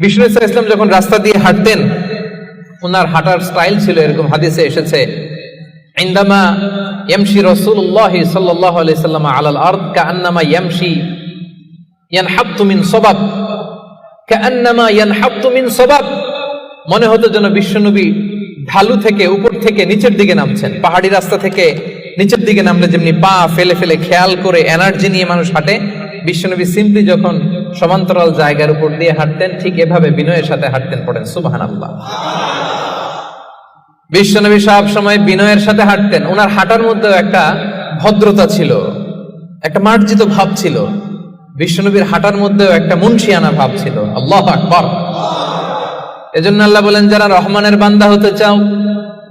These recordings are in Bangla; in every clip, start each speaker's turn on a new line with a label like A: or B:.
A: বিষ্ণু ইসা ইসলাম যখন রাস্তা দিয়ে হাঁটতেন ওনার হাঁটার স্টাইল ছিল এরকম, হাদিসে এসেছে, ইন্দামা ইয়ামশি রাসূলুল্লাহ সাল্লাল্লাহু আলাইহি সাল্লাম আলাল আরদ, কাআন্নামা ইয়ামশি ইয়ানহাবতু মিন সাবাব, কাআন্নামা ইয়ানহাবতু মিন সাবাব। মনে হতো যেন বিশ্বনবী ঢালু থেকে উপর থেকে নিচের দিকে নামছেন, পাহাড়ি রাস্তা থেকে নিচের দিকে নামলে যেমনি পা ফেলে ফেলে খেয়াল করে এনার্জি নিয়ে মানুষ হাঁটে, বিশ্বনবী সিম্পলি যখন সমান্তরাল জায়গার উপর দিয়ে হাঁটতেন, ঠিক এভাবে বিনয়ের সাথে হাঁটতেন পড়েন সুবাহান আল্লাহ বিশ্বনবী সব সময় বিনয়ের সাথে হাঁটতেন। ওনার হাঁটার মধ্যেও একটা ভদ্রতা ছিল, একটা মার্জিত ভাব ছিল। বিশ্বনবীর হাঁটার মধ্যেও একটা মুন্সিয়ানা ভাব ছিল। আল্লাহ আকবর। এজন্য আল্লাহ বলেন, যারা রহমানের বান্দা হতে চাও,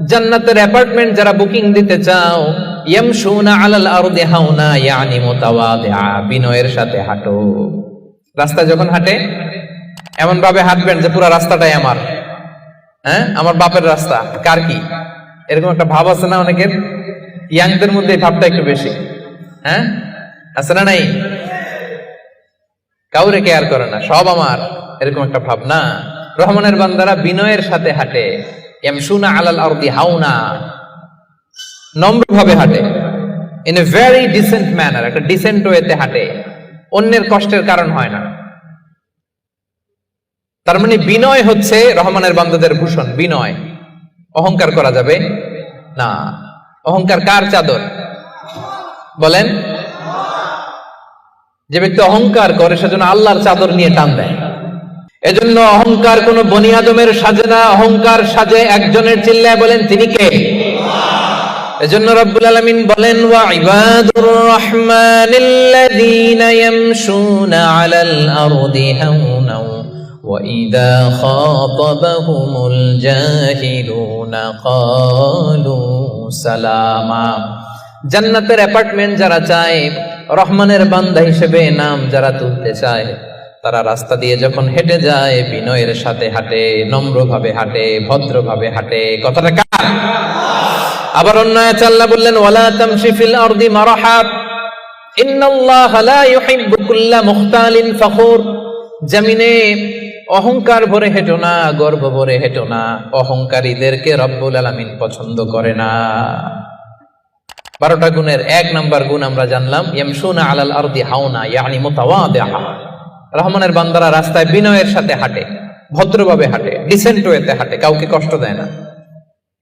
A: জান্নাতের অ্যাপার্টমেন্ট যারা বুকিং দিতে চাও ইয়ামশুনা আলাল আরদি হাউনা, ইয়ানি মুতাওয়াদিআ, বিনয়ের সাথে হাঁটো। রাস্তা যখন হাঁটে এমন ভাবে হাঁটবেন যে পুরো রাস্তাটাই আমার। হ্যাঁ? আমার বাপের রাস্তা। কার কি? এরকম একটা ভাব আছে না অনেকের? ইয়াংদের মধ্যে ভাবটা একটু বেশি। হ্যাঁ? আছে না নাই? কাউরে কেয়ার করে না, সব আমার। এরকম একটা ভাবনা রহমানের বান্দারা বিনয়ের সাথে হাঁটে। ইয়ামশুনা আলাল আরদি হাউনা নম্র ভাবে হাঁটে। In a very decent manner একটা ডিসেন্ট ওয়েতে হাঁটে। অন্যের কষ্টের কারণ হয় না। তার মানে বিনয় হচ্ছে রহমানের বান্দাদের ভূষণ, বিনয়। অহংকার করা যাবে না। অহংকার কার চাদর? বলেন। যে ব্যক্তি অহংকার করে, সেজন্য আল্লাহর চাদর নিয়ে টান দেয়। এজন্য অহংকার কোন বনিয়াদমের সাজে না, অহংকার সাজে একজনের চিল্লায় বলেন, তিনি কে? এজন্য রব্বুল আলামিন বলেন, ওয়া ইবাদুর রহমানিল্লাযীনা ইয়ামশুনা আলাল আরদি হাওনা ওয়া ইযা খাতাবাহুমুল জাহিলুনা ক্বালু সালামা। জান্নাতের অ্যাপার্টমেন্ট যারা চায়, রহমানের বান্দা হিসেবে নাম যারা তুলতে চায়, তারা রাস্তা দিয়ে যখন হেঁটে যায়, বিনয়ের সাথে হাঁটে, নম্রভাবে হাঁটে, ভদ্রভাবে হাঁটে। কথাটা কার? আবার অন্য আয়াতে আল্লাহ বললেন, ওয়ালা তামশি ফিল আরদি মারহাব ইন্নাল্লাহা লা ইউহিব্বু কুল্লা মুখতালিন ফখুর। জমিনে অহংকার ভরে হেঁটো না, গর্ব ভরে হেঁটো না। অহংকারীদেরকে রব্বুল আলামিন পছন্দ করে না। বারোটা গুণের এক নাম্বার গুণ আমরা জানলাম, ইয়ামশুনা আলাল আরদি হাওনা, ইয়ানি মুতাওয়াদিআ রহমানের বান্দারা রাস্তায় বিনয়ের সাথে হাঁটে, ভদ্রভাবে হাঁটে ডিসেন্ট ওয়েতে হাঁটে, কাউকে কষ্ট দেয় না।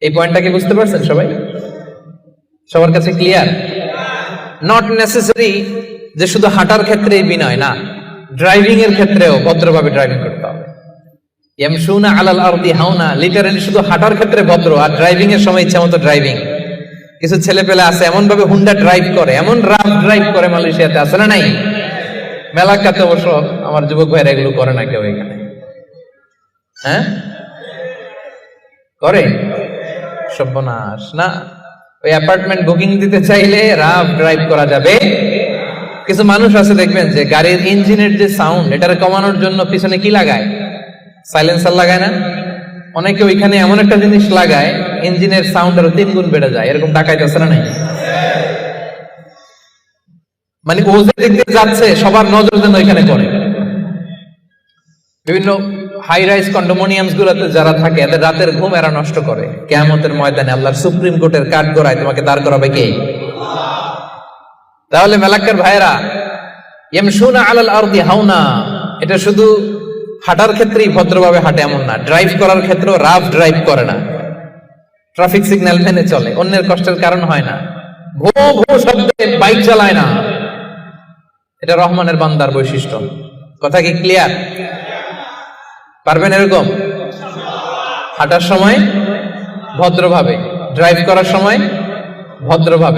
A: এই পয়েন্টটা কি বুঝতে পারছেন সবাই? সবার কাছে ক্লিয়ার নট নেসেসারি যে শুধু হাঁটার ক্ষেত্রেই বিনয়, না। ড্রাইভিং এর ক্ষেত্রেও ভদ্রভাবে ড্রাইভিং করতে হবে। ইয়ামশুনা আলাল আরদি হাওনা লিটারালি শুধু হাঁটার ক্ষেত্রে ভদ্র, আর ড্রাইভিং এর সময় ইচ্ছা মতো ড্রাইভিং কিছু ছেলে পেলে আছে এমন ভাবে হুন্ডা ড্রাইভ করে, এমন রাফ ড্রাইভ করে মালয়েশিয়াতে আছে না নাই? মেলাকাতে অবশ্য আমার যুবক ভাইরা এগুলো করে না কেউ এখানে। হ্যাঁ? করে? সর্বনাশ। না, ওই অ্যাপার্টমেন্ট বুকিং দিতে চাইলে রাফ ড্রাইভ করা যাবে। কিছু মানুষ আছে দেখবেন যে গাড়ির ইঞ্জিনের যে সাউন্ড এটারে কমানোর জন্য পিছনে কি লাগায়? সাইলেন্সার লাগায় না? অনেকে ওইখানে এমন একটা জিনিস লাগায়, ইঞ্জিনের সাউন্ড আরও তিন গুণ বেড়ে যায়। এরকম টাকাইতেছে না নাই মানে ও যে দিয়ে যাচ্ছে, সবার নজর যেন ওইখানে করে বিভিন্ন হাই রাইজ কন্ডোমোনিয়ামস গুলোতে যারা থাকে, এদের রাতের ঘুম এরা নষ্ট করে। কেয়ামতের ময়দানে আল্লাহর সুপ্রিম কোর্টের কাঠ গড়ায় তোমাকে দাঁড় করাবে কে? তাহলে মেলাক্কার ভাইরা ইয়ামশুনা আলাল আরদি হাওনা। এটা শুধু হাঁটার ক্ষেত্রেই ভদ্রভাবে হাঁটে এমন না ড্রাইভ করার ক্ষেত্রেও রাফ ড্রাইভ করে না। ট্রাফিক সিগন্যাল মেনে চলে, অন্যের কষ্টের কারণ হয় না। ভো ভো শব্দে বাইক চালায় না। এটা রহমানের বান্দার বৈশিষ্ট্য। কথা কি ক্লিয়ার পারবেন এরকম? হাঁটার সময়? ভদ্রভাবে। ড্রাইভ করার সময়? ভদ্রভাবে।